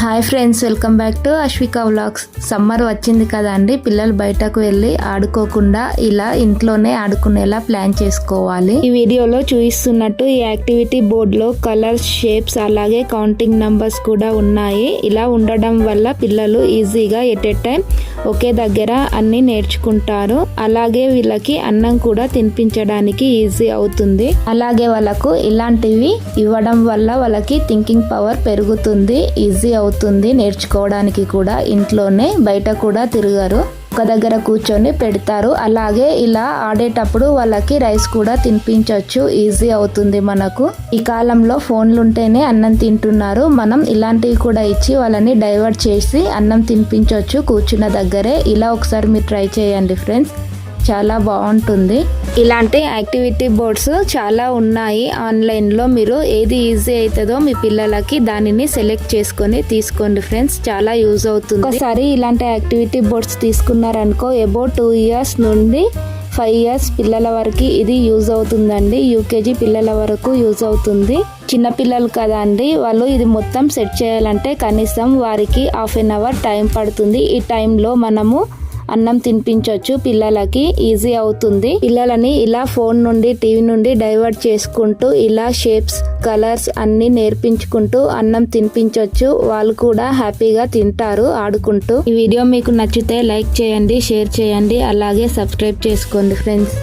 Hi friends welcome back to Ashwika vlogs summer వచ్చింది కదా అండి పిల్లలు బయటకు వెళ్ళి ఆడుకోకుండా ఇలా ఇంట్లోనే ఆడుకునేలా ప్లాన్ చేసుకోవాలి. ఈ వీడియోలో చూపిస్తున్నట్టు ఈ యాక్టివిటీ బోర్డులో కలర్స్ షేప్స్ అలాగే కౌంటింగ్ నంబర్స్ కూడా ఉన్నాయి. ఇలా ఉండడం వల్ల పిల్లలు ఈజీగా ఎట్ ఎ టైం ఒకే దగ్గర అన్ని నేర్చుకుంటారు. అలాగే వీళ్ళకి అన్నం కూడా తినిపించడానికి ఈజీ అవుతుంది. అలాగే వాళ్ళకు ఇలాంటివి ఇవ్వడం వల్ల వాళ్ళకి థింకింగ్ పవర్ పెరుగుతుంది ఈజీ అవుతుంది అవుతుంది నేర్చుకోవడానికి కూడా ఇంట్లోనే బయట కూడా తిరగరు. ఒక దగ్గర కూర్చొని పెడతారు. అలాగే ఇలా ఆడేటప్పుడు వాళ్ళకి రైస్ కూడా తినిపించవచ్చు ఈజీ అవుతుంది మనకు. ఈ కాలంలో ఫోన్లు ఉంటేనే అన్నం తింటున్నారు. మనం ఇలాంటివి కూడా ఇచ్చి వాళ్ళని డైవర్ట్ చేసి అన్నం తినిపించవచ్చు కూర్చున్న దగ్గరే. ఇలా ఒకసారి మీరు ట్రై చేయండి ఫ్రెండ్స్. చాలా బాగుంటుంది. ఇలాంటి యాక్టివిటీ బోర్డ్స్ చాలా ఉన్నాయి. ఆన్లైన్లో మీరు ఏది ఈజీ అవుతుందో మీ పిల్లలకి దానిని సెలెక్ట్ చేసుకొని తీసుకోండి ఫ్రెండ్స్. చాలా యూజ్ అవుతుంది. ఒకసారి ఇలాంటి యాక్టివిటీ బోర్డ్స్ తీసుకున్నారనుకో ఎబో టూ ఇయర్స్ నుండి ఫైవ్ ఇయర్స్ పిల్లల వరకు ఇది యూజ్ అవుతుందండి. యూకేజీ పిల్లల వరకు యూజ్ అవుతుంది. చిన్నపిల్లలు కదా అండి. వాళ్ళు ఇది మొత్తం సెట్ చేయాలంటే కనీసం వారికి హాఫ్ ఎన్ అవర్ టైం పడుతుంది. ఈ టైంలో మనము అన్నం తినిపించవచ్చు పిల్లలకి ఈజీ అవుతుంది. పిల్లలని ఇలా ఫోన్ నుండి టీవీ నుండి డైవర్ట్ చేసుకుంటూ ఇలా షేప్స్ కలర్స్ అన్ని నేర్పించుకుంటూ అన్నం తినిపించవచ్చు వాళ్ళు కూడా హ్యాపీగా తింటారు ఆడుకుంటూ. ఈ వీడియో మీకు నచ్చితే లైక్ చేయండి షేర్ చేయండి. అలాగే సబ్స్క్రైబ్ చేసుకోండి ఫ్రెండ్స్.